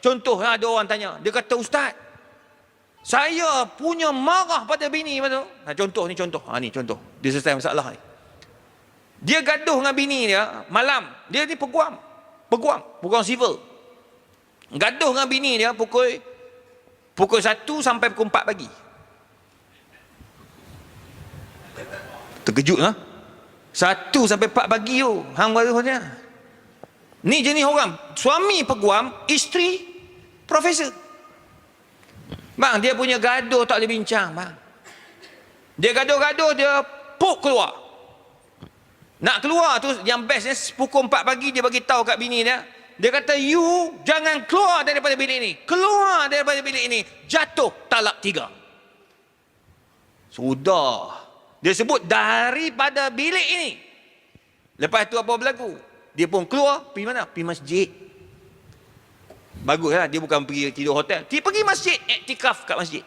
Contoh ada orang tanya. Dia kata, Ustaz, saya punya marah pada bini. Betul? Ha, contoh ni contoh. Ha, ni contoh. Dia selesai masalah ni. Dia gaduh dengan bini dia malam. Dia ni peguam. Peguam. Peguam civil. Gaduh dengan bini dia pukul pukul 1 sampai pukul 4 pagi. Terkejut lah. 1 sampai 4 pagi tu. Hang baru. Ni jenis orang. Suami peguam, isteri profesor. Bang, dia punya gaduh tak boleh bincang, bang. Dia gaduh-gaduh, dia puk keluar. Nak keluar tu, yang bestnya pukul 4 pagi dia bagi tahu kat bini dia. Dia kata, you jangan keluar daripada bilik ini. Keluar daripada bilik ini. Jatuh talak tiga. Sudah. Dia sebut daripada bilik ini. Lepas tu apa berlaku? Dia pun keluar, pergi mana? Pergi masjid. Baguslah, dia bukan pergi tidur hotel. Dia pergi masjid, iktikaf kat masjid.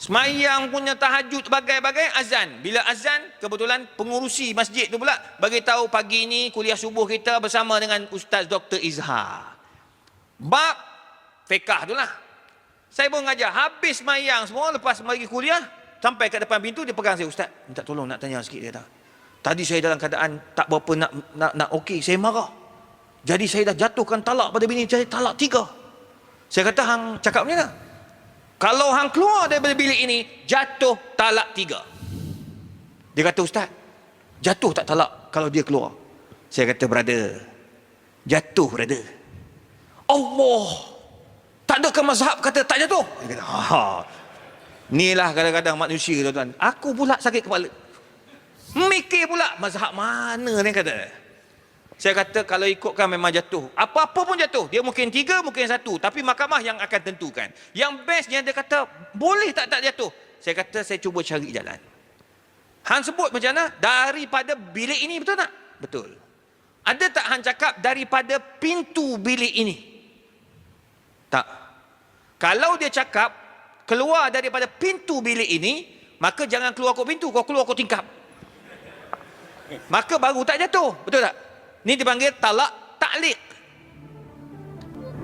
Semayang punya tahajud bagai-bagai azan. Bila azan, kebetulan pengurusi masjid tu pula bagi tahu pagi ni kuliah subuh kita bersama dengan Ustaz Dr. Izhar. Bab fiqah tu lah. Saya pun ngajar. Habis semayang semua lepas pergi kuliah, sampai kat depan pintu dia pegang saya, Ustaz, minta tolong nak tanya sikit dia kata. Tadi saya dalam keadaan tak berapa nak nak, nak okey, saya marah. Jadi saya dah jatuhkan talak pada bini saya talak tiga. Saya kata hang cakap macam mana? Kalau hang keluar daripada bilik ini, jatuh talak tiga. Dia kata, Ustaz, jatuh tak talak kalau dia keluar? Saya kata, brother, jatuh, brother. Allah, tak ada ke mazhab kata tak jatuh? Dia kata, ha, Inilah kadang-kadang manusia, tuan-tuan. Aku pula sakit kepala. Mikir pula, mazhab mana ni kata? Saya kata kalau ikutkan memang jatuh. Apa-apa pun jatuh. Dia mungkin tiga, mungkin satu. Tapi mahkamah yang akan tentukan. Yang bestnya dia kata, boleh tak tak jatuh? Saya kata saya cuba cari jalan. Han sebut macam mana? Daripada bilik ini, betul tak? Betul. Ada tak Han cakap daripada pintu bilik ini? Tak. Kalau dia cakap, keluar daripada pintu bilik ini, maka jangan keluar kau pintu, kau keluar kau tingkap. Maka baru tak jatuh. Betul tak? Ni dipanggil talak taklik.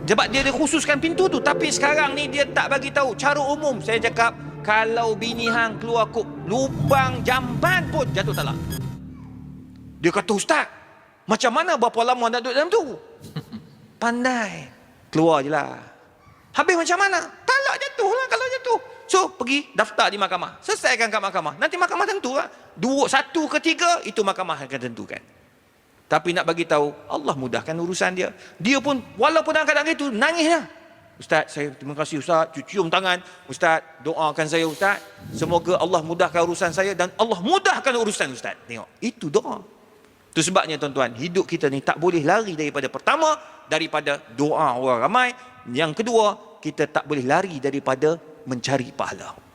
Sebab dia dikhususkan pintu tu. Tapi sekarang ni dia tak bagi tahu. Cara umum saya cakap. Kalau bini hang keluar kok lubang jamban pun jatuh talak. Dia kata ustaz. Macam mana berapa lama nak duduk dalam tu? Pandai. Keluar je lah. Habis macam mana? Talak jatuh lah kalau jatuh. So pergi daftar di mahkamah. Selesaikan kat mahkamah. Nanti mahkamah tentu lah. Dua, satu ke tiga itu mahkamah akan tentukan. Tapi nak bagi tahu Allah mudahkan urusan dia. Dia pun walaupun dalam keadaan itu nangisnya. Ustaz, saya terima kasih Ustaz. Cium tangan. Ustaz, doakan saya Ustaz. Semoga Allah mudahkan urusan saya dan Allah mudahkan urusan Ustaz. Tengok, itu doa. Itu sebabnya tuan-tuan, hidup kita ni tak boleh lari daripada pertama daripada doa orang ramai. Yang kedua, kita tak boleh lari daripada mencari pahala.